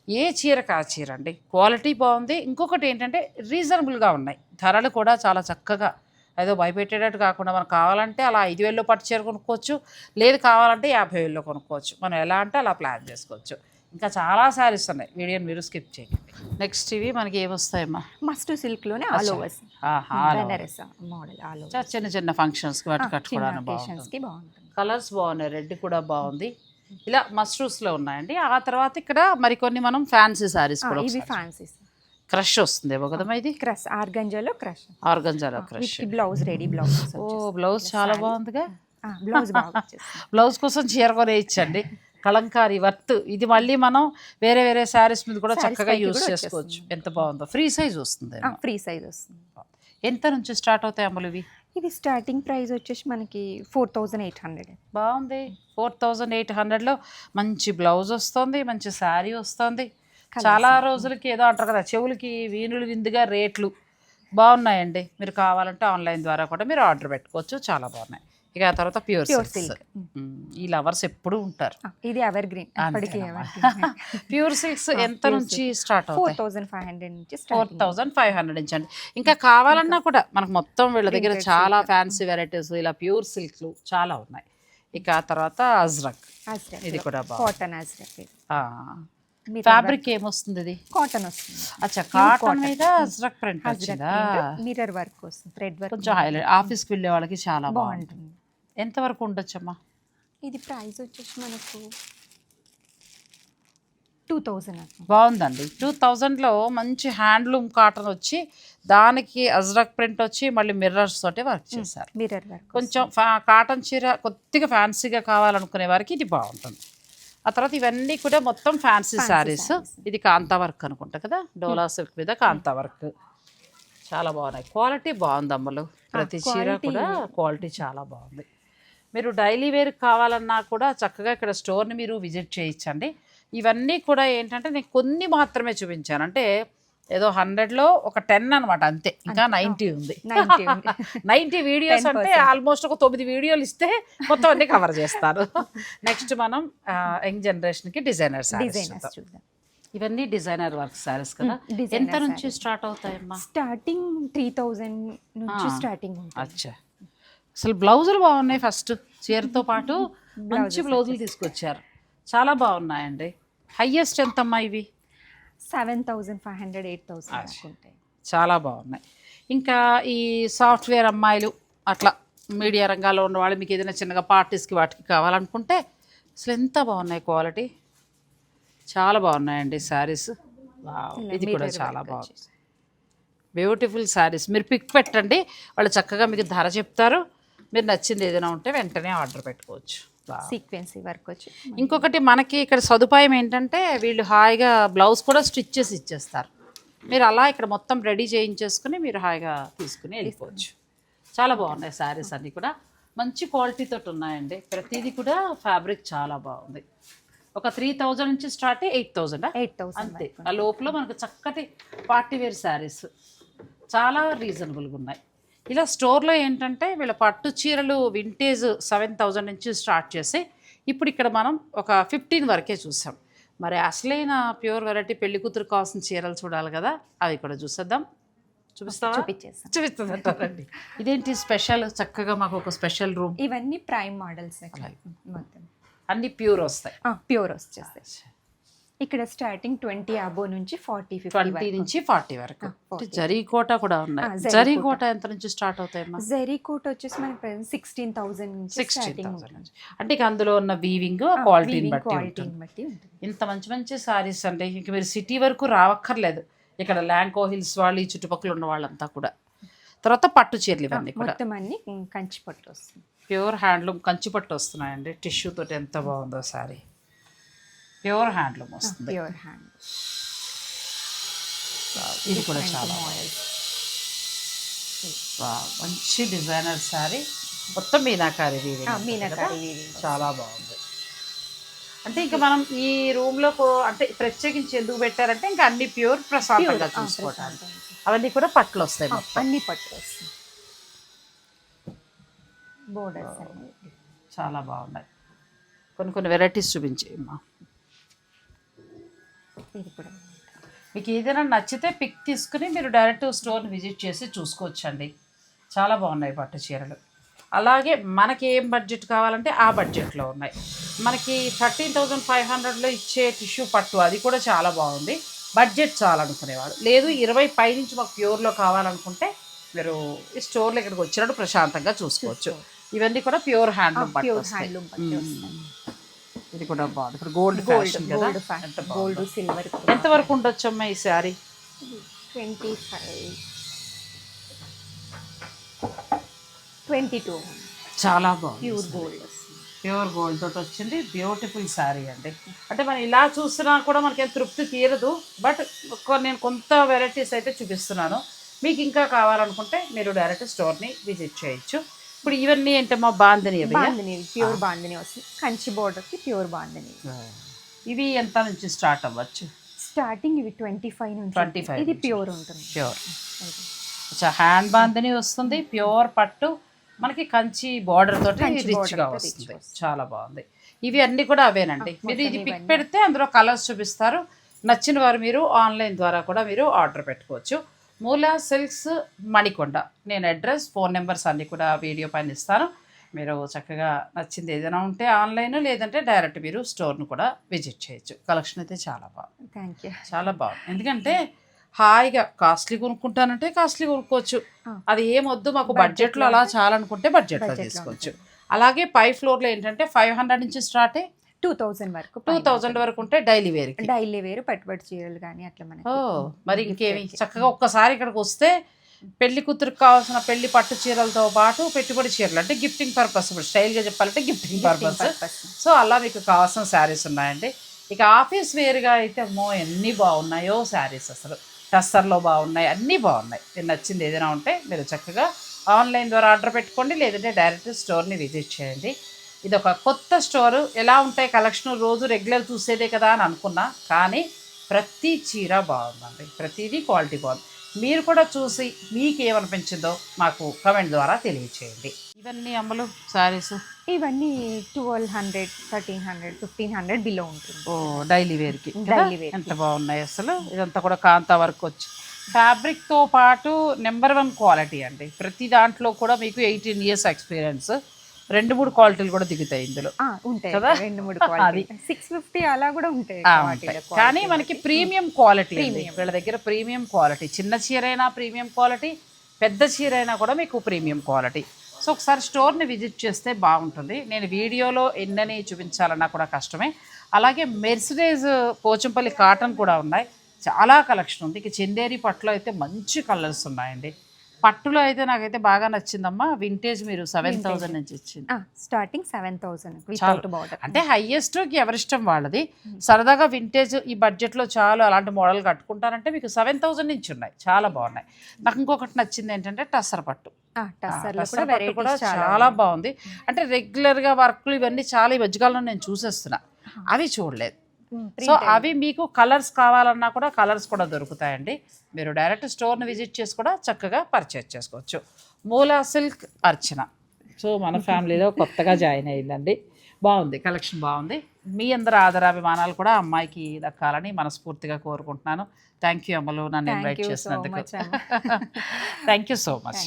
ఏ చీరకు ఆ చీర అండి? క్వాలిటీ బాగుంది. ఇంకొకటి ఏంటంటే రీజనబుల్గా ఉన్నాయి. ధరలు కూడా చాలా చక్కగా ఏదో భయపెట్టేటట్టు కాకుండా మనకు కావాలంటే అలా ఐదు వేల్లో పట్టు చీర కొనుక్కోవచ్చు. లేదు కావాలంటే యాభై వేల్లో కొనుక్కోవచ్చు. మనం ఎలా అంటే అలా ప్లాన్ చేసుకోవచ్చు. ఇంకా చాలా శారీస్ ఉన్నాయి. వీడియోని మీరు స్కిప్ చేయండి. నెక్స్ట్ ఇవి మనకి ఏమొస్తాయమ్మా మస్ట్ సిల్క్లోనే ఆల్ ఓవర్స్ మోడల్ చిన్న చిన్న ఫంక్షన్స్కి వాటి కట్టుకోవడానికి కి బాగుంటుంది. కలర్స్ బాగున్నాయి. రెడ్ కూడా బాగుంది. ఇలా మస్ట్రూస్లో ఉన్నాయండి. ఆ తర్వాత ఇక్కడ మరికొన్ని మనం ఫ్యాన్సీ శారీస్ ఆ, కూడా ఇవి ఫ్యాన్సీస్. క్రష్ వస్తుంది కదమ్మా ఇది క్రష్. ఆర్గంజాలో క్రష్. ఆర్గంజాలో క్రష్. బ్లౌజ్ రెడీ బ్లౌజ్ ఓ బ్లౌజ్ చాలా బాగుందిగా? బ్లౌజ్. [laughs] బ్లౌజ్ కోసం చీర కొని ఇచ్చండి కలంకారీ వర్త్. ఇది మళ్ళీ మనం వేరే వేరే శారీస్ మీద కూడా చక్కగా కూడా చేసుకోవచ్చు. ఎంత బాగుందో. ఫ్రీ సైజ్ వస్తుంది ఫ్రీ సైజ్ వస్తుంది. ఎంత నుంచి స్టార్ట్ అవుతాయి అమ్మలు ఇవి? ఇది స్టార్టింగ్ ప్రైస్ వచ్చేసి మనకి ఫోర్ థౌజండ్ ఎయిట్ హండ్రెడ్ బాగుంది. ఫోర్ థౌజండ్ ఎయిట్ హండ్రెడ్లో మంచి బ్లౌజ్ వస్తుంది మంచి శారీ వస్తుంది. చాలా రోజులకి ఏదో అంటారు కదా చెవులకి వీణులు విందుగా రేట్లు బాగున్నాయండి. మీరు కావాలంటే ఆన్లైన్ ద్వారా కూడా మీరు ఆర్డర్ పెట్టుకోవచ్చు చాలా బాగున్నాయి. ఇక తర్వాత ప్యూర్ ప్యూర్ సిల్క్. ఈ లవర్స్ ఎప్పుడు ఉంటారు. ఇది ఎవర్ గ్రీన్ అప్పటికి ప్యూర్ సిల్క్స్ ఎంత నుంచి స్టార్ట్ అవుతాయి? థౌసండ్ ఫైవ్ హండ్రెడ్ నుంచి four start thousand five hundred నుంచి అండి. ఇంకా కావాలన్నా కూడా మనకు మొత్తం వీళ్ళ దగ్గర చాలా. ఫ్యాన్సీ వెరైటీస్ ఇలా ప్యూర్ సిల్క్లు చాలా ఉన్నాయి. ఇక ఆ తర్వాత అజ్రక్. ఇది కూడా కాటన్ అజ్రక్ ఫ్యాబ్రిక్ ఏమొస్తుంది ఇది? కాటన్ వస్తుంది. అచ్చా కాటన్. మీద అజ్రక్ ప్రింట్ వచ్చిందా? మిర్రర్ వర్క్ వస్తుంది థ్రెడ్ వర్క్ కొంచెం హైలైట్ ఆఫీస్కి వెళ్ళే వాళ్ళకి చాలా బాగుంటుంది. బాగుంటుంది ఎంత వరకు ఉండొచ్చమ్మా? ఇది ప్రైస్ వచ్చేసి మనకు టూ థౌజండ్ బాగుందండి. టూ థౌజండ్లో మంచి హ్యాండ్లూమ్ కాటన్ వచ్చి దానికి అజ్రక్ ప్రింట్ వచ్చి మళ్ళీ మిర్రర్స్ తోటి వర్క్ చేశారు. మిర్రర్ వర్క్ కొంచెం కాటన్ చీర కొద్దిగా ఫ్యాన్సీగా కావాలనుకునే వారికి ఇది బాగుంటుంది. ఆ తర్వాత ఇవన్నీ కూడా మొత్తం ఫ్యాన్సీ శారీస్. ఇది కాంతా వర్క్ అనుకుంటా కదా? డోలా సిల్క్ మీద కాంతా వర్క్. చాలా బాగున్నాయి. క్వాలిటీ బాగుంది అమ్మలు. ప్రతి చీర కూడా క్వాలిటీ చాలా బాగుంది. మీరు డైలీ వేర్ కావాలన్నా కూడా చక్కగా ఇక్కడ స్టోర్ని మీరు విజిట్ చేయించండి. ఇవన్నీ కూడా ఏంటంటే నేను కొన్ని మాత్రమే చూపించాను. అంటే ఏదో హండ్రెడ్లో ఒక టెన్ అనమాట అంతే. ఇంకా నైంటీ ఉంది. [laughs] 90 ఉంది. [laughs] నైంటీ వీడియోస్ అంటే 10%. ఆల్మోస్ట్ ఒక తొమ్మిది వీడియోలు ఇస్తే మొత్తం అన్ని కవర్ చేస్తారు. [laughs] నెక్స్ట్ మనం యంగ్ జనరేషన్కి డిజైనర్ చూద్దాం. ఇవన్నీ డిజైనర్ వర్క్ సారీస్ కదా. ఎంత నుంచి. స్టార్ట్ అవుతాయమ్మా? స్టార్టింగ్ త్రీ థౌజండ్ నుంచి. స్టార్టింగ్ అచ్చా. అసలు బ్లౌజులు బాగున్నాయి ఫస్ట్. చీరతో పాటు [laughs] మంచి బ్లౌజులు తీసుకొచ్చారు. చాలా బాగున్నాయండి. హయ్యెస్ట్ ఎంతమ్మా ఇవి? Seven thousand five hundred eight thousand. అనుకుంటాయి చాలా బాగున్నాయి. ఇంకా ఈ సాఫ్ట్వేర్ అమ్మాయిలు అట్లా మీడియా రంగాల్లో ఉన్న వాళ్ళు మీకు ఏదైనా చిన్నగా పార్టీస్కి వాటికి కావాలనుకుంటే అసలు ఎంత బాగున్నాయి క్వాలిటీ? చాలా బాగున్నాయండి శారీస్. ఇది కూడా చాలా బాగుంది. బ్యూటిఫుల్ శారీస్. మీరు పిక్ పెట్టండి. వాళ్ళు చక్కగా మీకు ధర చెప్తారు. మీరు నచ్చింది ఏదైనా ఉంటే వెంటనే ఆర్డర్ పెట్టుకోవచ్చు. సీక్వెన్సీ వర్క్ వచ్చి. ఇంకొకటి మనకి ఇక్కడ సదుపాయం ఏంటంటే వీళ్ళు హాయిగా బ్లౌజ్ కూడా స్టిచ్ చేసి ఇచ్చేస్తారు. మీరు అలా ఇక్కడ మొత్తం రెడీ చేయించేసుకుని మీరు హాయిగా తీసుకుని వెళ్ళిపోవచ్చు. చాలా బాగున్నాయి శారీస్ అన్నీ కూడా. మంచి క్వాలిటీతో ఉన్నాయండి. ప్రతిదీ కూడా ఫ్యాబ్రిక్ చాలా బాగుంది. ఒక త్రీ థౌజండ్ నుంచి start eight thousand eight thousand అంతే. ఆ లోపల మనకు చక్కటి పార్టీ వేర్ శారీస్ చాలా రీజనబుల్గా ఉన్నాయి. ఇలా స్టోర్లో ఏంటంటే వీళ్ళ పట్టు చీరలు వింటేజ్ సెవెన్ థౌజండ్ నుంచి స్టార్ట్ చేసి ఇప్పుడు ఇక్కడ మనం ఒక ఫిఫ్టీన్ వరకే చూసాం. మరి అసలైన ప్యూర్ వెరైటీ పెళ్ళి కూతురు కావాల్సిన చీరలు చూడాలి కదా అవి కూడా చూసేద్దాం. చూపిస్తావా? చూపించేస్తాం చూపిస్తుందంటారండి. ఇదేంటి స్పెషల్ చక్కగా మాకు ఒక స్పెషల్ రూమ్ ఇవన్నీ ప్రైమ్ మోడల్స్ మొత్తం. అన్ని ప్యూర్ వస్తాయి. ప్యూర్ వచ్చేస్తాయి ఇక్కడ స్టార్టింగ్ ట్వంటీ అబో నుంచి ఫార్టీ ట్వంటీ ఫిఫ్టీ నుంచి ఫార్టీ వరకు. ఆ, 40. జరీ కోట కూడా ఉన్నాయి. ఆ, జరీ జరీ కోట. కోట ఎంత నుంచి స్టార్ట్ అవుతాయమ్మా జెరీ కోట్ వచ్చేసి మనకి సిక్స్టీన్ థౌసండ్ నుంచి సిక్స్టీన్ నుంచి. అంటే ఇక అందులో ఉన్న వీవింగ్ క్వాలిటీని బట్టి ఇంత మంచి మంచి సారీస్ అంటే ఇంక మీరు సిటీ వరకు రావక్కర్లేదు. ఇక్కడ ల్యాంకో హిల్స్ వాళ్ళు ఈ చుట్టుపక్కల ఉన్న వాళ్ళంతా కూడా. తర్వాత పట్టు చీరలు ఇవన్నీ మొత్తం అన్ని కంచి పట్టు వస్తుంది ప్యూర్ హ్యాండ్లూమ్ కంచి పట్టు వస్తున్నాయండి. టిష్యూ తోటి ఎంత బాగుందో సారీ. ప్యూర్ హ్యాండ్లూమ్ వస్తుంది. Pure hand. ఇది కూడా చాలా మంచి డిజైనర్ సారీ మొత్తం మీనాకారి? మీనాకారి. చాలా బాగుంది. అంటే ఇంకా మనం ఈ రూమ్లో అంటే ప్రత్యేకించి ఎందుకు పెట్టారంటే ఇంకా అన్ని ప్యూర్ ప్రశాంతంగా చూసుకోవటానికి. అవన్నీ కూడా పట్లు వస్తాయి మొత్తం. అన్ని పట్టు వస్తుంది బోర్డర్స్ అన్ని చాలా బాగున్నాయి. కొన్ని కొన్ని వెరైటీస్ చూపించి అమ్మా ఇది కూడా మీకు ఏదైనా నచ్చితే పిక్ తీసుకుని మీరు డైరెక్ట్ స్టోర్ని విజిట్ చేసి చూసుకోవచ్చండి. చాలా బాగున్నాయి పట్టు చీరలు. అలాగే మనకి ఏం బడ్జెట్ కావాలంటే ఆ బడ్జెట్లో ఉన్నాయి. మనకి థర్టీన్ థౌజండ్ ఫైవ్ హండ్రెడ్లో ఇచ్చే టిష్యూ పట్టు అది కూడా చాలా బాగుంది. బడ్జెట్ చాలనుకునేవాడు లేదు ఇరవై పై నుంచి మాకు ప్యూర్లో కావాలనుకుంటే మీరు ఈ స్టోర్లో ఇక్కడికి వచ్చినప్పుడు ప్రశాంతంగా చూసుకోవచ్చు. ఇవన్నీ కూడా ప్యూర్ హ్యాండ్లూమ్. హ్యాండ్లూమ్ ఇది కూడా బాగుంది. ఇప్పుడు గోల్డ్ ఫ్యాషన్ కదా? గోల్డ్ సిల్వర్ ఎంత వరకు ఉండొచ్చమ్మా ఈ sari? Twenty five. Twenty two చాలా బాగుంది. ప్యూర్ గోల్డ్ ప్యూర్ గోల్డ్ తోటి వచ్చింది. బ్యూటిఫుల్ శారీ అండి. అంటే మనం ఇలా చూసినా కూడా మనకి తృప్తి తీరదు. బట్ నేను కొంత వెరైటీస్ అయితే చూపిస్తున్నాను. మీకు ఇంకా కావాలనుకుంటే మీరు డైరెక్ట్ స్టోర్ని విజిట్ చేయొచ్చు. ఇప్పుడు ఇవన్నీ ఏంటమ్మా బాందని ఇవి బాందిని ప్యూర్ బాందిని వస్తుంది. కంచి బోర్డర్కి ప్యూర్ బాందిని ఇవి ఎంత నుంచి స్టార్ట్ అవ్వచ్చు? స్టార్టింగ్ ఇవి ట్వంటీ ఫైవ్ నుంచి 25 ఉంటుంది. ఇది. ప్యూర్ ఉంటుంది. ప్యూర్. అచ్చా హ్యాండ్ బాందని వస్తుంది ప్యూర్ పట్టు. మనకి కంచి బార్డర్ తోటి రిచ్గా వస్తుంది. చాలా బాగుంది. ఇవి అన్ని కూడా అవేనండి. మీరు ఇది పిక్. పెడితే అందులో కలర్స్ చూపిస్తారు. నచ్చిన వారు మీరు ఆన్లైన్ ద్వారా కూడా మీరు ఆర్డర్ పెట్టుకోవచ్చు. మూలా సిల్క్స్ మణికొండ. నేను అడ్రస్ ఫోన్ నెంబర్స్ అన్నీ కూడా వీడియో పైన ఇస్తాను. మీరు చక్కగా నచ్చింది ఏదైనా ఉంటే ఆన్లైన్ లేదంటే డైరెక్ట్ మీరు స్టోర్ను కూడా విజిట్ చేయొచ్చు. కలెక్షన్ అయితే చాలా బాగుంది. Thank you. చాలా బాగుంది. ఎందుకంటే హాయిగా కాస్ట్లీ కొనుక్కుంటానంటే కాస్ట్లీ కొనుక్కోవచ్చు. అది ఏమొద్దు మాకు బడ్జెట్లో అలా చాలనుకుంటే బడ్జెట్లో తీసుకోవచ్చు. అలాగే పై ఫ్లోర్లో ఏంటంటే ఫైవ్ హండ్రెడ్ నుంచి స్టార్ట్ టూ థౌజండ్ వరకు టూ థౌజండ్ వరకు ఉంటే డైలీ వేర్కి. డైలీ వేరు పట్టుబడి చీరలు కానీ అట్లా మనకి మరి ఇంకేమి. చక్కగా ఒక్కసారి ఇక్కడికి వస్తే పెళ్ళి కూతురికి కావాల్సిన పెళ్ళి పట్టు చీరలతో పాటు పెట్టుబడి చీరలు అంటే గిఫ్టింగ్ పర్పస్ ఇప్పుడు స్టైల్గా చెప్పాలంటే గిఫ్టింగ్ పర్పస్. సో అలా మీకు కావాల్సిన శారీస్ ఉన్నాయండి. ఇక ఆఫీస్ వేర్గా అయితే అమ్మో ఎన్ని బాగున్నాయో శారీస్ అసలు. టస్సర్లో బాగున్నాయి అన్నీ బాగున్నాయి. మీరు నచ్చింది ఏదైనా ఉంటే మీరు చక్కగా ఆన్లైన్ ద్వారా ఆర్డర్ పెట్టుకోండి లేదంటే డైరెక్ట్ స్టోర్ని విజిట్ చేయండి. ఇది ఒక కొత్త స్టోర్. ఎలా ఉంటాయి కలెక్షన్ రోజు రెగ్యులర్ చూసేదే కదా అని అనుకున్నా. కానీ ప్రతి చీర బాగుందండి. ప్రతిదీ క్వాలిటీ బాగుంది. మీరు కూడా చూసి మీకు ఏమనిపించిందో మాకు కమెంట్ ద్వారా తెలియచేయండి. ఇవన్నీ అమ్మలు శారీస్? ఇవన్నీ twelve hundred thirteen hundred fifteen hundred below ఉంటుంది. ఓ డైలీ వేర్కి. wear కి. ఎంత బాగున్నాయి అసలు? ఇదంతా కూడా కాంతా వర్క్ వచ్చి. ఫ్యాబ్రిక్తో పాటు నెంబర్ వన్ క్వాలిటీ అండి. ప్రతి దాంట్లో కూడా మీకు ఎయిటీన్ ఇయర్స్ ఎక్స్పీరియన్స్. రెండు మూడు క్వాలిటీలు కూడా దిగుతాయి ఇందులో. ఉంటాయి. కదా? రెండు మూడు. క్వాలిటీ సిక్స్ ఫిఫ్టీ అలా కూడా ఉంటాయి కానీ మనకి. Premium quality. వీళ్ళ దగ్గర ప్రీమియం క్వాలిటీ చిన్న చీర అయినా ప్రీమియం క్వాలిటీ పెద్ద చీర అయినా కూడా మీకు ప్రీమియం క్వాలిటీ సో ఒకసారి స్టోర్ని విజిట్ చేస్తే బాగుంటుంది. నేను వీడియోలో ఎన్నని చూపించాలన్నా కూడా కష్టమే. అలాగే మెర్సిడైజ్ పోచంపల్లి కాటన్ కూడా ఉన్నాయి. చాలా కలెక్షన్ ఉంది. ఇక చందేరి పట్టులో అయితే మంచి కలర్స్ ఉన్నాయండి. పట్టులో అయితే నాకైతే బాగా నచ్చిందమ్మా. వింటేజ్ మీరు సెవెన్ థౌజండ్ నుంచి ఇచ్చింది. Starting seven thousand. బార్డర్ అంటే హైయెస్ట్ ఎవరిష్టం వాళ్ళది. సరదాగా వింటేజ్ ఈ బడ్జెట్లో చాలు అలాంటి మోడల్ కట్టుకుంటారంటే మీకు సెవెన్ థౌజండ్ నుంచి ఉన్నాయి. చాలా బాగున్నాయి. నాకు ఇంకొకటి నచ్చింది ఏంటంటే టస్సర్ పట్టు. కూడా చాలా బాగుంది. అంటే రెగ్యులర్గా వర్క్లు ఇవన్నీ చాలా ఈ మధ్యకాలంలో నేను చూసేస్తున్నా. అవి చూడలేదు. సో అవి మీకు కలర్స్ కావాలన్నా కూడా కలర్స్ కూడా దొరుకుతాయండి. మీరు డైరెక్ట్ స్టోర్ని విజిట్ చేసి కూడా చక్కగా పర్చేజ్ చేసుకోవచ్చు. మూలా సిల్క్ అర్చన. సో మన ఫ్యామిలీలో కొత్తగా జాయిన్ అయిందండి. బాగుంది కలెక్షన్ బాగుంది. మీ అందరి ఆదరాభిమానాలు కూడా అమ్మాయికి దక్కాలని మనస్ఫూర్తిగా కోరుకుంటున్నాను. థ్యాంక్ యూ అమ్మలు నన్ను ఇన్వైట్ చేసినందుకు. Thank you so much